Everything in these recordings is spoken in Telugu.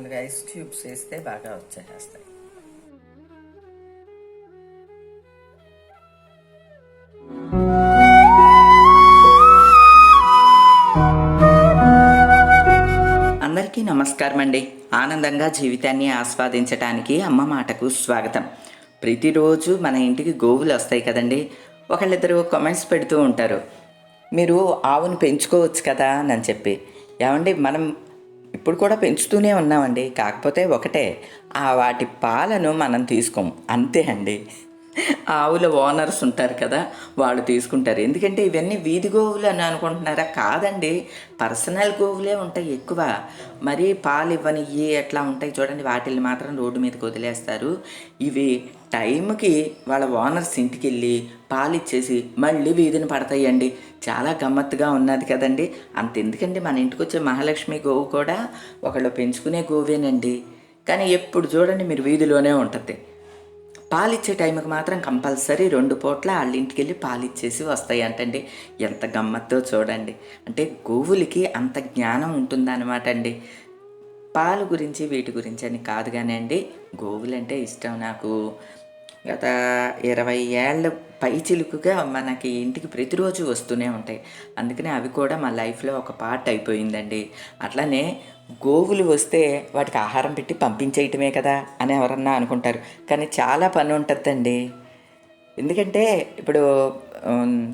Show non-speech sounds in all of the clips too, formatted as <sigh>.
నాలుగు ఐస్ ట్యూబ్స్ వేస్తే బాగా వచ్చేస్తాయి. అందరికీ నమస్కారం అండి ఆనందంగా జీవితాన్ని ఆస్వాదించడానికి అమ్మ మాటకు స్వాగతం. ప్రతిరోజు మన ఇంటికి గోవులు వస్తాయి కదండి. ఒకళ్ళిద్దరు కామెంట్స్ పెడుతూ ఉంటారు. మీరు ఆవును పెంచుకోవచ్చు కదా అని చెప్పి. ఏమండి మనం ఇప్పుడు కూడా పెంచుతూనే ఉన్నామండి. కాకపోతే ఒకటే ఆ వాటి పాలను మనం తీసుకోం. అంతే అండి. ఆవుల ఓనర్స్ ఉంటారు కదా వాళ్ళు తీసుకుంటారు. ఎందుకంటే ఇవన్నీ వీధి గోవులు అని అనుకుంటున్నారా? కాదండి. పర్సనల్ గోవులే ఉంటాయి ఎక్కువ. మరి పాలు ఇవ్వనియ్యి ఎట్లా ఉంటాయి చూడండి. వాటిని మాత్రం రోడ్డు మీదకి వదిలేస్తారు. ఇవి టైంకి వాళ్ళ ఓనర్స్ ఇంటికి వెళ్ళి పాలు ఇచ్చేసి మళ్ళీ వీధిని పడతాయండి. చాలా గమ్మత్తుగా ఉన్నది కదండి. అంత ఎందుకండి మన ఇంటికి వచ్చే మహాలక్ష్మి గోవు కూడా ఒకళ్ళు పెంచుకునే గోవేనండి. కానీ ఎప్పుడు చూడండి మీరు వీధిలోనే ఉంటుంది. పాలిచ్చే టైంకి మాత్రం కంపల్సరీ రెండు పూట్ల వాళ్ళ ఇంటికి వెళ్ళి పాలిచ్చేసి వస్తాయి అంటండి ఎంత గమ్మత్తో చూడండి. అంటే గోవులకి అంత జ్ఞానం ఉంటుందన్నమాట అండి. పాలు గురించి వీటి గురించి అని కాదు కానీ అండి గోవులంటే ఇష్టం నాకు. గత ఇరవై ఏళ్ళ పైచిలుకుగా మనకి ఇంటికి ప్రతిరోజు వస్తూనే ఉంటాయి. అందుకనే అవి కూడా మా లైఫ్లో ఒక పార్ట్ అయిపోయిందండి. అట్లానే గోవులు వస్తే వాటికి ఆహారం పెట్టి పంపించేయటమే కదా అని ఎవరన్నా అనుకుంటారు. కానీ చాలా పని ఉంటుందండి. ఎందుకంటే ఇప్పుడు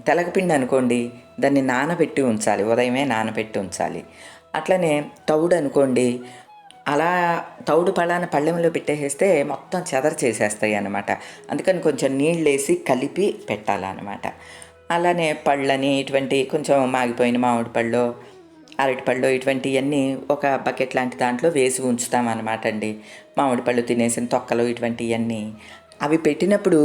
తెలగపిండి అనుకోండి దాన్ని నానబెట్టి ఉంచాలి. ఉదయమే నానబెట్టి ఉంచాలి. అట్లనే తౌడు అనుకోండి అలా తౌడు పళ్ళాన పళ్ళెంలో పెట్టేసేస్తే మొత్తం చెదర చేసేస్తాయి అనమాట అందుకని కొంచెం నీళ్ళు వేసి కలిపి పెట్టాలన్నమాట. అలానే పళ్ళని ఇటువంటి కొంచెం మాగిపోయిన మామిడి పళ్ళు అరటిపళ్ళు ఇటువంటివన్నీ ఒక బకెట్ లాంటి దాంట్లో వేసి ఉంచుతాం అనమాట అండి. మామిడి పళ్ళు తినేసిన తొక్కలు ఇటువంటివన్నీ అవి పెట్టినప్పుడు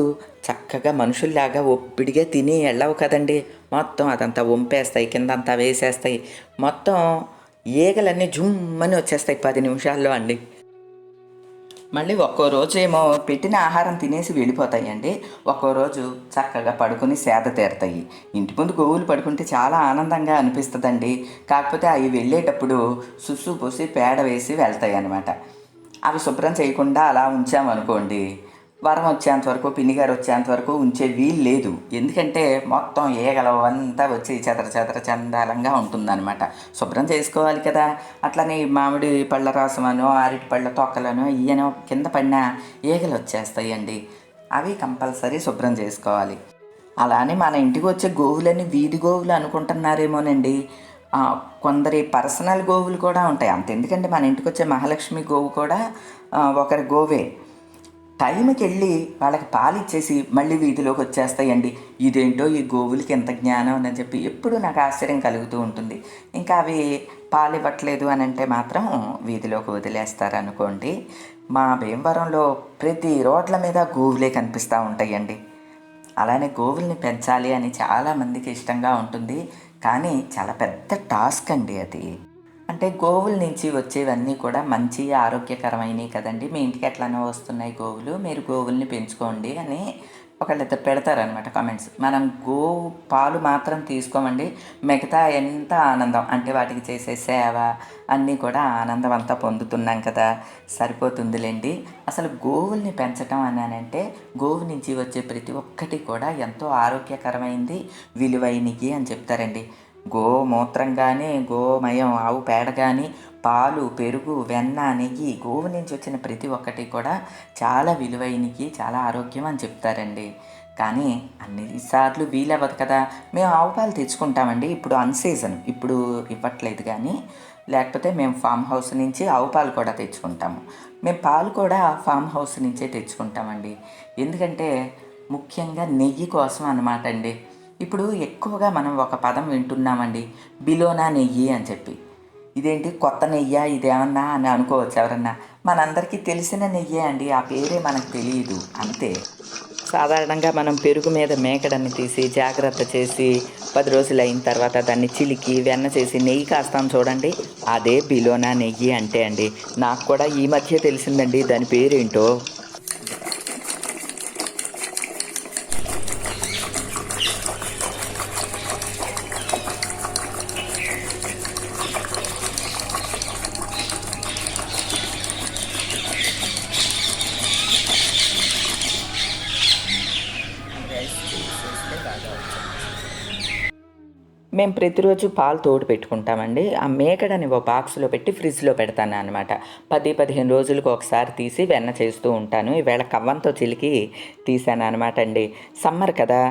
చక్కగా మనుషుల్లాగా ఒప్పిడిగా తిని వెళ్ళవు కదండి. మొత్తం అదంతా వంపేస్తాయి కిందంతా వేసేస్తాయి. మొత్తం ఈగలన్నీ జుమ్మని వచ్చేస్తాయి పది నిమిషాల్లో అండి. మళ్ళీ ఒక్కో రోజు ఏమో పెట్టిన ఆహారం తినేసి వెళ్ళిపోతాయండి. ఒక్కో రోజు చక్కగా పడుకొని సేద తీరుతాయి. ఇంటి ముందు గోవులు పడుకుంటే చాలా ఆనందంగా అనిపిస్తుందండి. కాకపోతే అవి వెళ్ళేటప్పుడు సుస్సు పూసి పేడ వేసి వెళ్తాయి అన్నమాట అవి శుభ్రం చేయకుండా అలా ఉంచామనుకోండి వరం వచ్చేంత వరకు పిన్నిగారు వచ్చేంత వరకు ఉంచే వీలు లేదు. ఎందుకంటే మొత్తం ఏగలవంతా అంతా వచ్చి చెదర చెదర చందాలంగా ఉంటుందన్నమాట. శుభ్రం చేసుకోవాలి కదా. అట్లనే మామిడి పళ్ళ రసమనో అరటి పళ్ళ తొక్కలను ఇయ్యనో కింద పడిన ఏగలు వచ్చేస్తాయండి. అవి కంపల్సరీ శుభ్రం చేసుకోవాలి. అలానే మన ఇంటికి వచ్చే గోవులని వీధి గోవులు అనుకుంటున్నారేమోనండి. కొందరి పర్సనల్ గోవులు కూడా ఉంటాయి. అంత ఎందుకంటే మన ఇంటికి వచ్చే మహాలక్ష్మి గోవు కూడా ఒకరి గోవే. టైంకి వెళ్ళి వాళ్ళకి పాలిచ్చేసి మళ్ళీ వీధిలోకి వచ్చేస్తాయండి ఇదేంటో ఈ గోవులకి ఎంత జ్ఞానం అని చెప్పి ఎప్పుడు నాకు ఆశ్చర్యం కలుగుతూ ఉంటుంది. ఇంకా అవి పాలు ఇవ్వట్లేదు అని అంటే మాత్రం వీధిలోకి వదిలేస్తారు అనుకోండి. మా భీమవరంలో ప్రతి రోడ్ల మీద గోవులే కనిపిస్తూ ఉంటాయండి. అలానే గోవుల్ని పెంచాలి అని చాలా మందికి ఇష్టంగా ఉంటుంది. కానీ చాలా పెద్ద టాస్క్ అండి అది. అంటే గోవుల నుంచి వచ్చేవన్నీ కూడా మంచి ఆరోగ్యకరమైనవి కదండి. మీ ఇంటికి ఎట్లానో వస్తున్నాయి గోవులు మీరు గోవుల్ని పెంచుకోండి అని ఒకళ్ళిద్దరు పెడతారనమాట కామెంట్స్. మనం గోవు పాలు మాత్రం తీసుకోమండి. మిగతా ఎంత ఆనందం అంటే వాటికి చేసే సేవ అన్నీ కూడా ఆనందం అంతా పొందుతున్నాం కదా. సరిపోతుందిలేండి. అసలు గోవుల్ని పెంచటం అని అంటే గోవు నుంచి వచ్చే ప్రతి ఒక్కటి కూడా ఎంతో ఆరోగ్యకరమైంది విలువైనవి అని చెప్తారండి. గోమూత్రం కానీ గోమయం ఆవు పేడ కానీ పాలు పెరుగు వెన్న నెయ్యి గోవు నుంచి వచ్చిన ప్రతి ఒక్కటి కూడా చాలా విలువైనకి చాలా ఆరోగ్యం అని చెప్తారండి. కానీ అన్నిసార్లు వీలవ్వదు కదా. మేము ఆవు పాలు తెచ్చుకుంటామండి. ఇప్పుడు అన్సీజన్ ఇప్పుడు ఇవ్వట్లేదు కానీ లేకపోతే మేము ఫామ్ హౌస్ నుంచి ఆవు పాలు కూడా తెచ్చుకుంటాము. మేము పాలు కూడా ఫామ్ హౌస్ నుంచే తెచ్చుకుంటామండి. ఎందుకంటే ముఖ్యంగా నెయ్యి కోసం అనమాట అండి. ఇప్పుడు ఎక్కువగా మనం ఒక పదం వింటున్నామండి బిలోనా నెయ్యి అని చెప్పి. ఇదేంటి? కొత్త నెయ్యా? ఇదేమన్నా అని అనుకోవచ్చు ఎవరన్నా. మనందరికీ తెలిసిన నెయ్యే అండి. ఆ పేరే మనకు తెలియదు. అంతే. సాధారణంగా మనం పెరుగు మీద మేకడని తీసి జాగ్రత్త చేసి పది రోజులు అయిన తర్వాత దాన్ని చిలికి వెన్న చేసి నెయ్యి కాస్తాం చూడండి. అదే బిలోనా నెయ్యి అంటే అండి. నాకు కూడా ఈ మధ్య తెలిసిందండి. దాని పేరేంటో? మేము ప్రతిరోజు పాలు తోడు పెట్టుకుంటామండి. ఆ మేకడని ఓ బాక్స్లో పెట్టి ఫ్రిడ్జ్లో పెడతాను అనమాట పది పదిహేను రోజులకు ఒకసారి తీసి వెన్న చేస్తూ ఉంటాను. ఈవేళ కవ్వంతో చిలికి తీసాను అనమాట అండి. సమ్మర్ కదా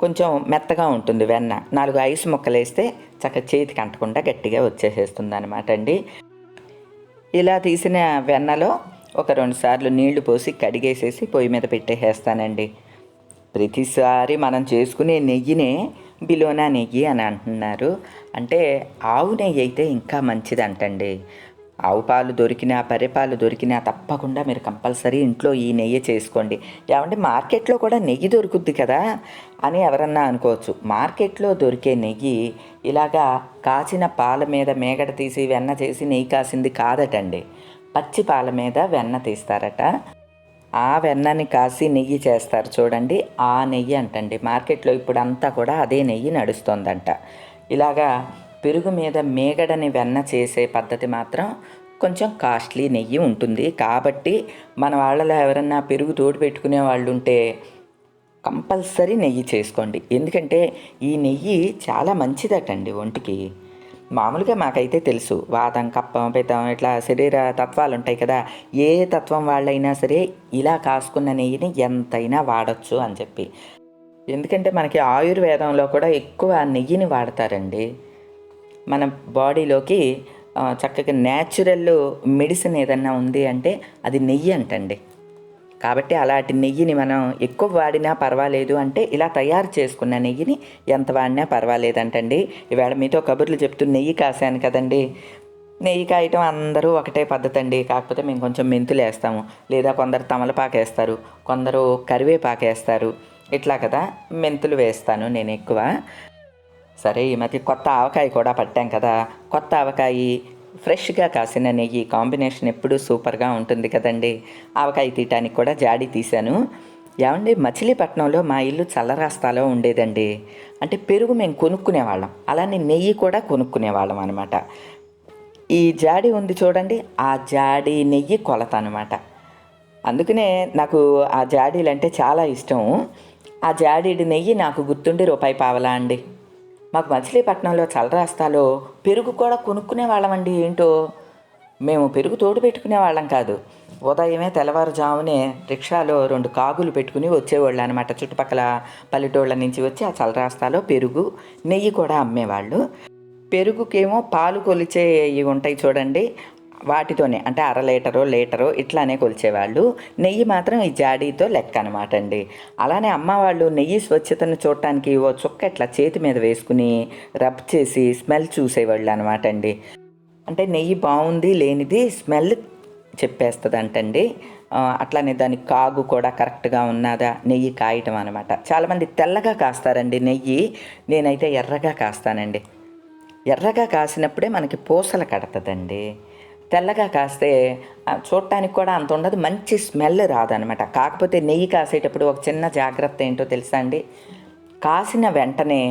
కొంచెం మెత్తగా ఉంటుంది వెన్న. నాలుగు ఐస్ ముక్కలు వేస్తే చక్కగా చేతికి అంటకుండా గట్టిగా వచ్చేసేస్తుంది అనమాట అండి. ఇలా తీసిన వెన్నలో ఒక రెండు సార్లు నీళ్ళు పోసి కడిగేసేసి పొయ్యి మీద పెట్టేసేస్తానండి. ప్రతిసారి మనం చేసుకునే నెయ్యినే బిలోనా నెయ్యి అని అంటున్నారు. అంటే ఆవు నెయ్యి అయితే ఇంకా మంచిది అంటండి ఆవు పాలు దొరికినా పరిపాలు దొరికినా తప్పకుండా మీరు కంపల్సరీ ఇంట్లో ఈ నెయ్యి చేసుకోండి. ఏమంటే మార్కెట్లో కూడా నెయ్యి దొరుకుద్ది కదా అని ఎవరన్నా అనుకోవచ్చు. మార్కెట్లో దొరికే నెయ్యి ఇలాగా కాచిన పాల మీద మేగడ తీసి వెన్న చేసి నెయ్యి కాసింది కాదటండి. పచ్చి పాల మీద వెన్న తీస్తారట. ఆ వెన్నని కాసి నెయ్యి చేస్తారు చూడండి. ఆ నెయ్యి అంటండి. మార్కెట్లో ఇప్పుడు అంతా కూడా అదే నెయ్యి నడుస్తుందంట. ఇలాగా పెరుగు మీద మేగడని వెన్న చేసే పద్ధతి మాత్రం కొంచెం కాస్ట్లీ నెయ్యి ఉంటుంది. కాబట్టి మన వాళ్ళలో ఎవరన్నా పెరుగు తోడు పెట్టుకునే వాళ్ళు ఉంటే కంపల్సరీ నెయ్యి చేసుకోండి. ఎందుకంటే ఈ నెయ్యి చాలా మంచిదటండి ఒంటికి. మామూలుగా మాకైతే తెలుసు. వాతం కప్పం పితం ఇట్లా శరీర తత్వాలు ఉంటాయి కదా. ఏ తత్వం వాళ్ళైనా సరే ఇలా కాసుకున్న నెయ్యిని ఎంతైనా వాడచ్చు అని చెప్పి. ఎందుకంటే మనకి ఆయుర్వేదంలో కూడా ఎక్కువ నెయ్యిని వాడతారండి. మన బాడీలోకి చక్కగా న్యాచురల్ మెడిసిన్ ఏదన్నా ఉంది అంటే అది నెయ్యి అంటండి. కాబట్టి అలాంటి నెయ్యిని మనం ఎక్కువ వాడినా పర్వాలేదు అంటే ఇలా తయారు చేసుకున్న నెయ్యిని ఎంత వాడినా పర్వాలేదంటండి. ఈవేళ మీతో కబుర్లు చెప్తూ నెయ్యి కాశాను కదండి. నెయ్యి కాయటం అందరూ ఒకటే పద్ధతి అండి కాకపోతే మేము కొంచెం మెంతులు వేస్తాము. లేదా కొందరు తమలపాకు వేస్తారు. కొందరు కరివేపాకు వేస్తారు. ఇట్లా కదా మెంతులు వేస్తాను నేను ఎక్కువ. సరే ఈ మధ్య కొత్త ఆవకాయ కూడా పట్టాం కదా. కొత్త ఆవకాయ ఫ్రెష్గా కాసిన నెయ్యి కాంబినేషన్ ఎప్పుడూ సూపర్గా ఉంటుంది కదండి. ఆవకాయ తీయటానికి కూడా జాడి తీశాను. ఏమండి మచిలీపట్నంలో మా ఇల్లు చల్లరాస్తాలో ఉండేదండి. అంటే పెరుగు మేము కొనుక్కునేవాళ్ళం. అలానే నెయ్యి కూడా కొనుక్కునేవాళ్ళం అనమాట ఈ జాడి ఉంది చూడండి ఆ జాడి నెయ్యి కొలత అనమాట అందుకనే నాకు ఆ జాడీలు అంటే చాలా ఇష్టం. ఆ జాడీడి నెయ్యి నాకు గుర్తుండి రూపాయి పావలా అండి. మాకు మచిలీపట్నంలో చలరాస్తాలో పెరుగు కూడా కొనుక్కునే వాళ్ళమండి ఏంటో? మేము పెరుగు తోడు పెట్టుకునే వాళ్ళం కాదు. ఉదయమే తెల్లవారుజామునే రిక్షాలో రెండు కాగులు పెట్టుకుని వచ్చేవాళ్ళు అనమాట చుట్టుపక్కల పల్లెటూళ్ళ నుంచి వచ్చి ఆ చలరాస్తాలో పెరుగు నెయ్యి కూడా అమ్మేవాళ్ళు. పెరుగుకేమో పాలు కొలిచే ఇవి ఉంటాయి చూడండి. వాటితోనే అంటే అర లీటరో లీటరో ఇట్లానే కొలిచేవాళ్ళు. నెయ్యి మాత్రం ఈ జాడీతో లెక్క అనమాట అండి అలానే అమ్మ వాళ్ళు నెయ్యి స్వచ్ఛతను చూడటానికి ఓ చుక్క ఇట్లా చేతి మీద వేసుకుని రబ్ చేసి స్మెల్ చూసేవాళ్ళు అనమాట అండి అంటే నెయ్యి బాగుంది లేనిది స్మెల్ చెప్పేస్తుంది అంటండి అట్లానే దాని కాగు కూడా కరెక్ట్గా ఉన్నదా నెయ్యి కాయటం అనమాట చాలామంది తెల్లగా కాస్తారండి నెయ్యి. నేనైతే ఎర్రగా కాస్తానండి. ఎర్రగా కాసినప్పుడే మనకి పూసలు కడతదండి. తెల్లగా కాస్తే చూడటానికి కూడా అంత ఉండదు. మంచి స్మెల్ రాదనమాట. కాకపోతే నెయ్యి కాసేటప్పుడు ఒక చిన్న జాగ్రత్త ఏంటో తెలుసా అండి? కాసిన వెంటనే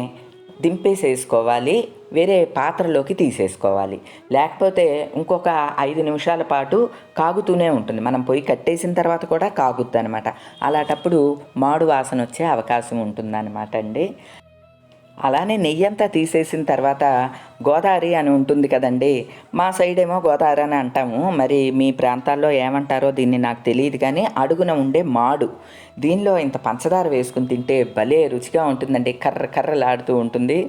దింపేసేసుకోవాలి వేరే పాత్రలోకి తీసేసుకోవాలి. లేకపోతే ఇంకొక ఐదు నిమిషాల పాటు కాగుతూనే ఉంటుంది. మనం పొయ్యి కట్టేసిన తర్వాత కూడా కాగుద్ది అనమాట అలాంటప్పుడు మాడు వాసన వచ్చే అవకాశం ఉంటుందన్నమాట అండి. అలానే నెయ్యి అంతా తీసేసిన తర్వాత గోదావరి అని ఉంటుంది కదండి మా సైడ్ ఏమో గోదావరి అని అంటాము. మరి మీ ప్రాంతాల్లో ఏమంటారో దీన్ని నాకు తెలియదు కానీ అడుగున ఉండే మాడు. దీనిలో ఇంత పంచదార వేసుకుని తింటే భలే రుచిగా ఉంటుందండి కర్ర కర్రలాడుతూ ఉంటుంది.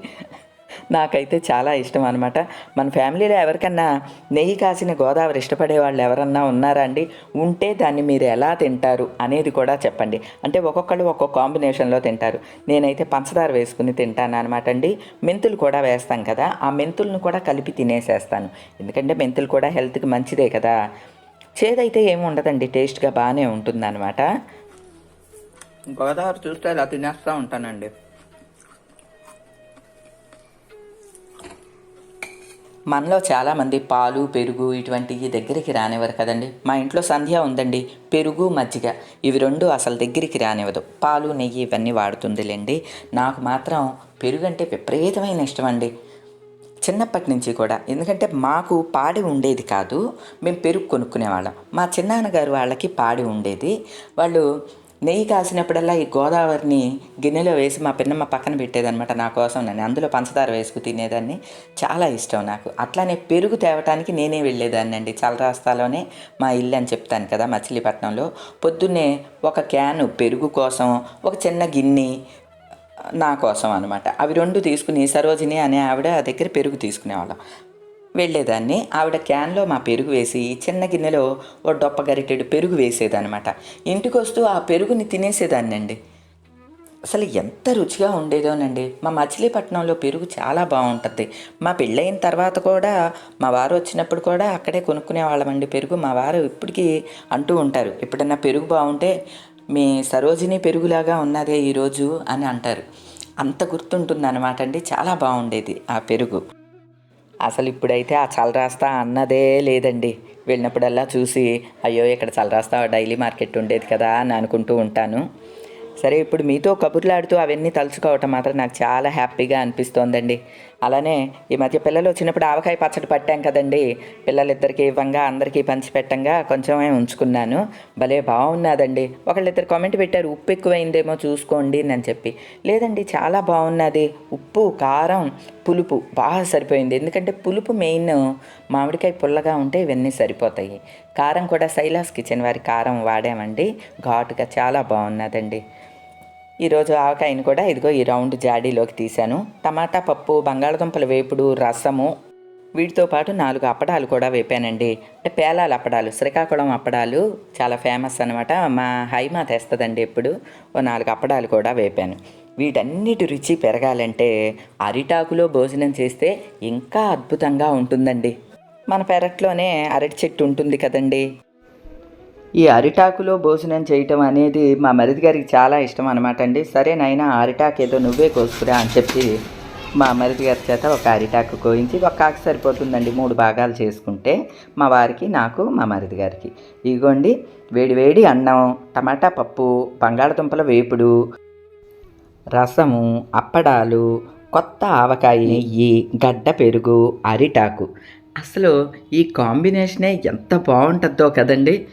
నాకైతే చాలా ఇష్టం అనమాట మన ఫ్యామిలీలో ఎవరికన్నా నెయ్యి కాసిన గోదావరి ఇష్టపడే వాళ్ళు ఎవరన్నా ఉన్నారా అండి? ఉంటే దాన్ని మీరు ఎలా తింటారు అనేది కూడా చెప్పండి. అంటే ఒక్కొక్కళ్ళు ఒక్కొక్క కాంబినేషన్లో తింటారు. నేనైతే పంచదార వేసుకుని తింటాను అనమాట అండి. మెంతులు కూడా వేస్తాం కదా ఆ మెంతులను కూడా కలిపి తినేసేస్తాను. ఎందుకంటే మెంతులు కూడా హెల్త్కి మంచిదే కదా. చేదైతే ఏమి ఉండదండి టేస్ట్గా బాగానే ఉంటుందన్నమాట. గోదావరి చూస్తే అలా తినేస్తూ ఉంటానండి. మనలో చాలామంది పాలు పెరుగు ఇటువంటివి దగ్గరికి రానివ్వరు కదండి. మా ఇంట్లో సంధ్య ఉందండి పెరుగు మజ్జిగ. ఇవి రెండు అసలు దగ్గరికి రానివ్వదు. పాలు నెయ్యి ఇవన్నీ వాడుతుందిలేండి. నాకు మాత్రం పెరుగు అంటే విపరీతమైన ఇష్టం అండి చిన్నప్పటి నుంచి కూడా. ఎందుకంటే మాకు పాడి ఉండేది కాదు. మేము పెరుగు కొనుక్కునేవాళ్ళం. మా చిన్నాన్నగారు వాళ్ళకి పాడి ఉండేది. వాళ్ళు నెయ్యి కాసినప్పుడల్లా ఈ గోదావరిని గిన్నెలో వేసి మా పిన్నమ్మ పక్కన పెట్టేదనమాట నా కోసం నేను అందులో పంచదార వేసుకు తినేదాన్ని. చాలా ఇష్టం నాకు. అట్లానే పెరుగు తేవటానికి నేనే వెళ్ళేదాన్ని అండి. చలరాస్తాలోనే మా ఇల్లు అని చెప్తాను కదా మచిలీపట్నంలో. పొద్దున్నే ఒక క్యాను పెరుగు కోసం ఒక చిన్న గిన్నె నా కోసం అనమాట అవి రెండు తీసుకుని సరోజిని అనే ఆవిడ దగ్గర పెరుగు తీసుకునేవాళ్ళం. వెళ్ళేదాన్ని. ఆవిడ క్యాన్లో మా పెరుగు వేసి చిన్న గిన్నెలో ఓ డొప్ప గరిటెడు పెరుగు వేసేదనమాట ఇంటికి వస్తూ ఆ పెరుగుని తినేసేదాన్ని అండి అసలు ఎంత రుచిగా ఉండేదోనండి. మా మచిలీపట్నంలో పెరుగు చాలా బాగుంటుంది. మా పెళ్ళయిన తర్వాత కూడా మా వారు వచ్చినప్పుడు కూడా అక్కడే కొనుక్కునే వాళ్ళమండి పెరుగు. మా వారు ఇప్పటికీ అంటూ ఉంటారు ఎప్పుడన్నా పెరుగు బాగుంటే మీ సరోజిని పెరుగులాగా ఉన్నదే ఈరోజు అని అంటారు. అంత గుర్తుంటుంది అనమాట అండి. చాలా బాగుండేది ఆ పెరుగు. అసలు ఇప్పుడైతే ఆ చలరాస్తా అన్నదే లేదండి. వెళ్ళినప్పుడల్లా చూసి అయ్యో ఇక్కడ చలరాస్తా డైలీ మార్కెట్ ఉండేది కదా అని అనుకుంటూ ఉంటాను. సరే ఇప్పుడు మీతో కబుర్లాడుతూ అవన్నీ తలుచుకోవటం మాత్రం నాకు చాలా హ్యాపీగా అనిపిస్తోందండి. అలానే ఈ మధ్య పిల్లలు వచ్చినప్పుడు ఆవకాయ పచ్చడి పట్టాం కదండి. పిల్లలిద్దరికి ఇవ్వంగా అందరికీ పంచిపెట్టంగా కొంచెమే ఉంచుకున్నాను. భలే బాగున్నదండి. ఒకళ్ళిద్దరు కామెంట్ పెట్టారు ఉప్పు ఎక్కువైందేమో చూసుకోండి అని చెప్పి. లేదండి చాలా బాగున్నది. ఉప్పు కారం పులుపు బాగా సరిపోయింది. ఎందుకంటే పులుపు మెయిన్ మామిడికాయ పుల్లగా ఉంటే ఇవన్నీ సరిపోతాయి. కారం కూడా శైలాస్ కిచెన్ వారి కారం వాడామండి. ఘాటుగా చాలా బాగున్నదండి. ఈరోజు ఆవకాయని కూడా ఇదిగో ఈ రౌండ్ జాడీలోకి తీశాను. టమాటా పప్పు బంగాళదుంపల వేపుడు రసము వీటితో పాటు నాలుగు అప్పడాలు కూడా వేపానండి. అంటే పేలాల అప్పడాలు శ్రీకాకుళం అప్పడాలు చాలా ఫేమస్ అనమాట మా హైమా తెస్తుందండి ఎప్పుడు. ఓ నాలుగు అప్పడాలు కూడా వేపాను. వీటన్నిటి రుచి పెరగాలంటే అరిటాకులో భోజనం చేస్తే ఇంకా అద్భుతంగా ఉంటుందండి. మన పెరట్లోనే అరటి చెట్టు ఉంటుంది కదండి. ఈ అరిటాకులో భోజనం చేయటం అనేది మా మరిది గారికి చాలా ఇష్టం అనమాట అండి. సరే నాయన అరిటాకు ఏదో నువ్వే కోసుకురా అని చెప్పి మా మరిది గారి చేత ఒక అరిటాకు కోయించి ఒక కాకు సరిపోతుందండి మూడు భాగాలు చేసుకుంటే మా వారికి నాకు మా మరిది గారికి. ఇదిగోండి వేడి వేడి అన్నం టమాటా పప్పు బంగాళదుంపల వేపుడు రసము అప్పడాలు కొత్త ఆవకాయ నెయ్యి గడ్డ పెరుగు అరిటాకు. అసలు ఈ కాంబినేషనే ఎంత బాగుంటుందో కదండి.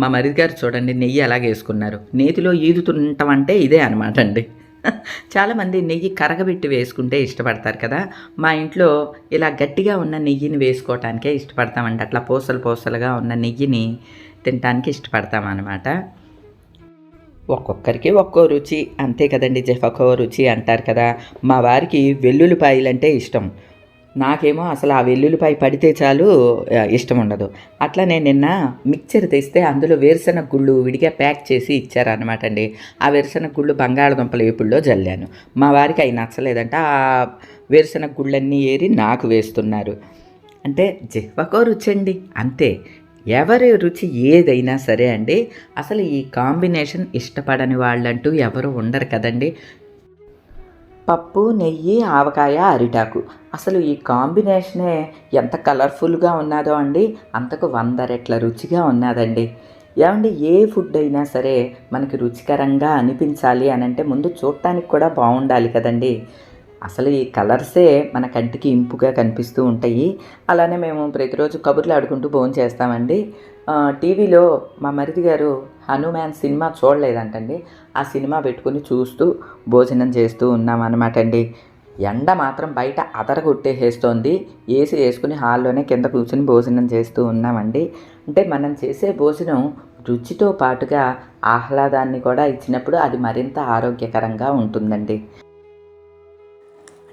మా మరిది గారు చూడండి నెయ్యి అలాగే వేసుకున్నారు. నేతిలో ఈదుతుంటాం అంటే ఇదే అనమాట అండి <laughs> చాలామంది నెయ్యి కరగబెట్టి వేసుకుంటే ఇష్టపడతారు కదా. మా ఇంట్లో ఇలా గట్టిగా ఉన్న నెయ్యిని వేసుకోవటానికే ఇష్టపడతామండి. అట్లా పూసలు పూసలుగా ఉన్న నెయ్యిని తినటానికి ఇష్టపడతాం అనమాట ఒక్కొక్కరికి ఒక్కో రుచి అంతే కదండి జెఫ్ ఒక్కో రుచి అంటారు కదా. మా వారికి వెల్లుల్లిపాయలు అంటే ఇష్టం. నాకేమో అసలు ఆ వెల్లుల్లిపాయ పడితే చాలు ఇష్టం ఉండదు. అట్లా నేను నిన్న మిక్చర్ తెస్తే అందులో వేరుశనగ గుళ్ళు విడిగా ప్యాక్ చేసి ఇచ్చారనమాట అండి. ఆ వేరుశనగ గుళ్ళు బంగాళదుంపల వేపుల్లో జల్లాను. మా వారికి అవి నచ్చలేదంట. ఆ వేరుశనగ గుళ్ళన్నీ ఏరి నాకు వేస్తున్నారు. అంటే జిహ్వకో రుచి అండి అంతే. ఎవరి రుచి ఏదైనా సరే అండి అసలు ఈ కాంబినేషన్ ఇష్టపడని వాళ్ళంటూ ఎవరు ఉండరు కదండి. పప్పు నెయ్యి ఆవకాయ అరిటాకు. అసలు ఈ కాంబినేషనే ఎంత కలర్ఫుల్గా ఉన్నదో అండి. అంతకు వంద రెట్ల రుచిగా ఉన్నదండి. ఏమండి ఏ ఫుడ్ అయినా సరే మనకి రుచికరంగా అనిపించాలి అని అంటే ముందు చూడటానికి కూడా బాగుండాలి కదండి. అసలు ఈ కలర్సే మన కంటికి ఇంపుగా కనిపిస్తూ ఉంటాయి. అలానే మేము ప్రతిరోజు కబుర్లు ఆడుకుంటూ భోజనం చేస్తామండి. టీవీలో మా మరిది గారు హనుమాన్ సినిమా చూడలేదంటండి. ఆ సినిమా పెట్టుకుని చూస్తూ భోజనం చేస్తూ ఉన్నామన్నమాట అండి ఎండ మాత్రం బయట అదరగొట్టేసేస్తోంది. ఏసీ వేసుకుని హాల్లోనే కింద కూర్చుని భోజనం చేస్తూ ఉన్నామండి. అంటే మనం చేసే భోజనం రుచితో పాటుగా ఆహ్లాదాన్ని కూడా ఇచ్చినప్పుడు అది మరింత ఆరోగ్యకరంగా ఉంటుందండి.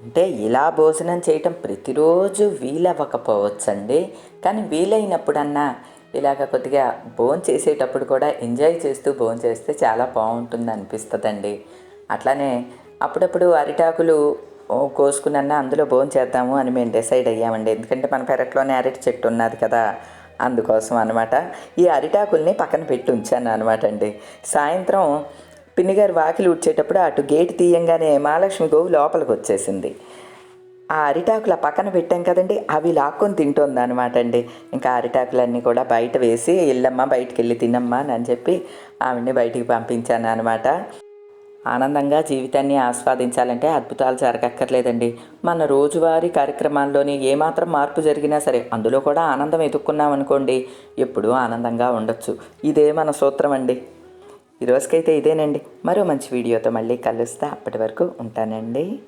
అంటే ఇలా భోజనం చేయటం ప్రతిరోజు వీలవ్వకపోవచ్చండి. కానీ వీలైనప్పుడన్నా ఇలాగ కొద్దిగా బోన్ చేసేటప్పుడు కూడా ఎంజాయ్ చేస్తూ బోన్ చేస్తే చాలా బాగుంటుంది అనిపిస్తుందండి. అట్లానే అప్పుడప్పుడు అరిటాకులు కోసుకున్న కోసుకునన్నా అందులో బోన్ చేద్దాము అని మేము డిసైడ్ అయ్యామండి. ఎందుకంటే మన పెరట్లోనే అరటి చెట్టు ఉన్నది కదా అందుకోసం అనమాట ఈ అరిటాకుల్ని పక్కన పెట్టి ఉంచాను అనమాట అండి. సాయంత్రం పిన్నిగారు వాకిలి ఉడ్చేటప్పుడు అటు గేటు తీయంగానే మహాలక్ష్మి గోవు లోపలికి వచ్చేసింది. ఆ అరిటాకుల పక్కన పెట్టాం కదండి అవి లాక్కొని తింటుంది అనమాట అండి. ఇంకా అరిటాకులన్నీ కూడా బయట వేసి వెళ్ళమ్మా బయటికి వెళ్ళి తినమ్మా అని చెప్పి ఆవిడ్ని బయటికి పంపించాను అనమాట ఆనందంగా జీవితాన్ని ఆస్వాదించాలంటే అద్భుతాలు జరగక్కర్లేదండి. మన రోజువారీ కార్యక్రమాల్లోని ఏమాత్రం మార్పు జరిగినా సరే అందులో కూడా ఆనందం ఎదుక్కున్నాం అనుకోండి ఎప్పుడూ ఆనందంగా ఉండొచ్చు. ఇదే మన సూత్రం అండి. ఈ రోజుకైతే ఇదేనండి. మరో మంచి వీడియోతో మళ్ళీ కలుస్తా. అప్పటి వరకు ఉంటానండి.